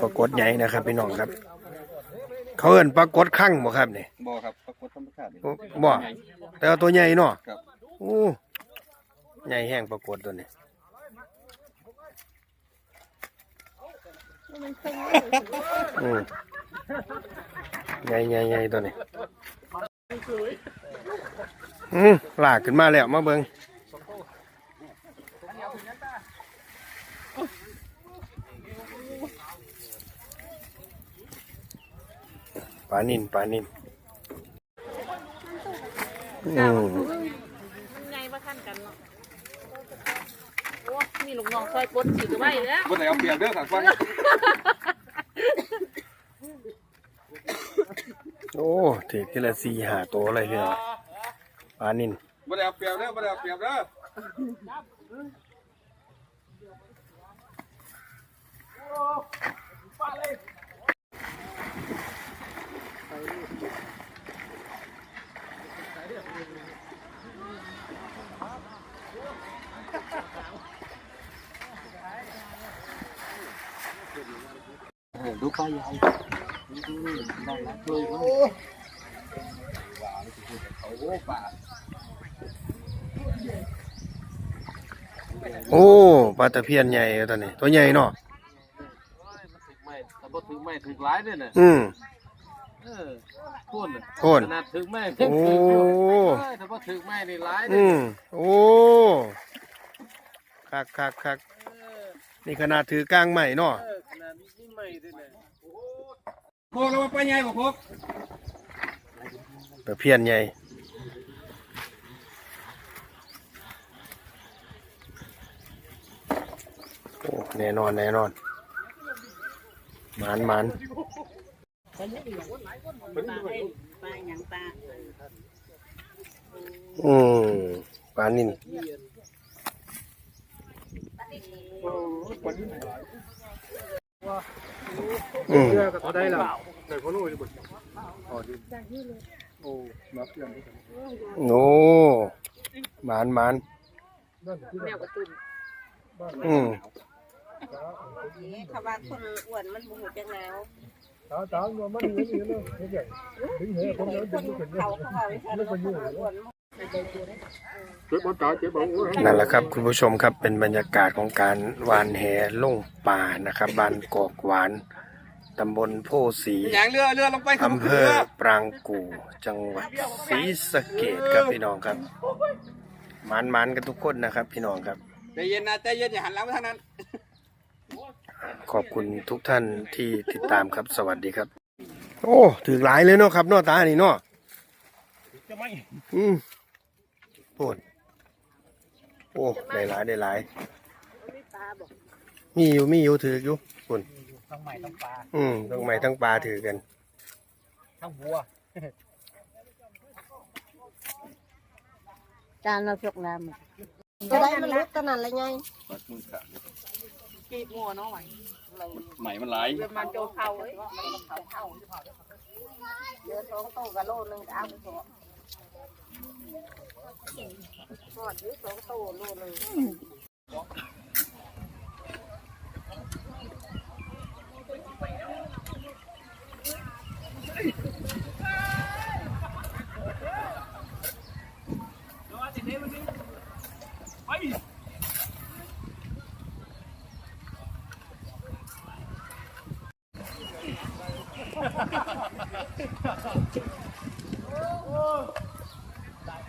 ปรากฏใหญ่นะครับพี่น้องครับ เขาเอิ้นปรากฏข้างบ่ครับนี่บ่ครับปรากฏธรรมชาตินี่โอ้บ่แต่ว่าตัวใหญ่เนาะครับโอ้ใหญ่แห้งปรากฏตัวนี้อืมใหญ่ใหญ่ใหญ่ตัวนี้อืมลากขึ้นมาแล้วมาเบิ่ง ปลานินปลานินอืมไงมาขั้นกันเนาะโอ้มีลูกน้องคอยปลดฉีดไว้แล้วบ่ได้เอาเปรียบเด้อครับฟังโอ้ถือทีละสี่หาตัวเลยพี่น้องปลานินบ่ได้เอาเปรียบเด้อบ่ได้เอาเปรียบเด้อ ดูปลาใหญ่ได้ละช่วยมั้งโอ้ปลาตะเพียนใหญ่ตัวนี้ ตัวใหญ่เนาะถึงไม่แต่พอถึงไม่ถึงร้ายด้วยน่ะอืมเออพูดน่ะพูดขนาดถึงไม่ถึงโอ้ถึงอยู่เออแต่พอถึงไม่นี่ร้ายด้วอืยมโอ้คักคักคักนี่ขนาดถือกลางใหม่เนาะ เออขนาดนี้วยน่ะพกเราไปใหญ่บ่พวกตะเพียนใหญ่โอ้แน่นอนแน่นอนหมันหมันอืมปลานิน อืม เขาได้ละได้พ่อรู้อยู่บ่อ๋อดิโอ้นับเปรีโอ้หมานหมานแมวกระตุ้นอืมถ้าว่าคนอ้วนมันบ่ฮู้จักแนวตาตาว่ามันอย่างนี้เลยเหนถึงเหตุผมแล้วคดึนงไม่เป็นเขาเขาว่าวิชาเราคนอ้วนเจ็บบเอา นั่นแหละครับคุณผู้ชมครับเป็นบรรยากาศของการวานแหลงป่านะครับบ้านกอกหวานตำบลโพสีหยังเรือเรือลงไปครับอำเภอปรางกู่จังหวัดศรีสะเกดครับพี่น้องครับหมันมันๆกันทุกคนนะครับ พี่น้องครับใจเย็นนะใจเย็นอย่าหันหลังไปทางนั้น ขอบคุณทุกท่านที่ติดตามครับสวัสดีครับ โอ้ถือหลายเลยเนาะครับเนอตานี่เนาะอืม พูดโอ้ได้หลายได้หลายมีอยู่มีอยู่ถืออยู่คุณทั้งใหม่ทั้งปลาอืมทั้งไม้ทั้งปลาถือกันทั้งวัวจานเราพกน้ำจะได้มันลุกตะนั้นละไงกีบงัวน้องไหวใหม่มันหลายเรือมันโจเผาเอ้ยเหลือสองโตกับโลนึงก็เอาไปพอ ทอดอยู่สองโตโลนึงเ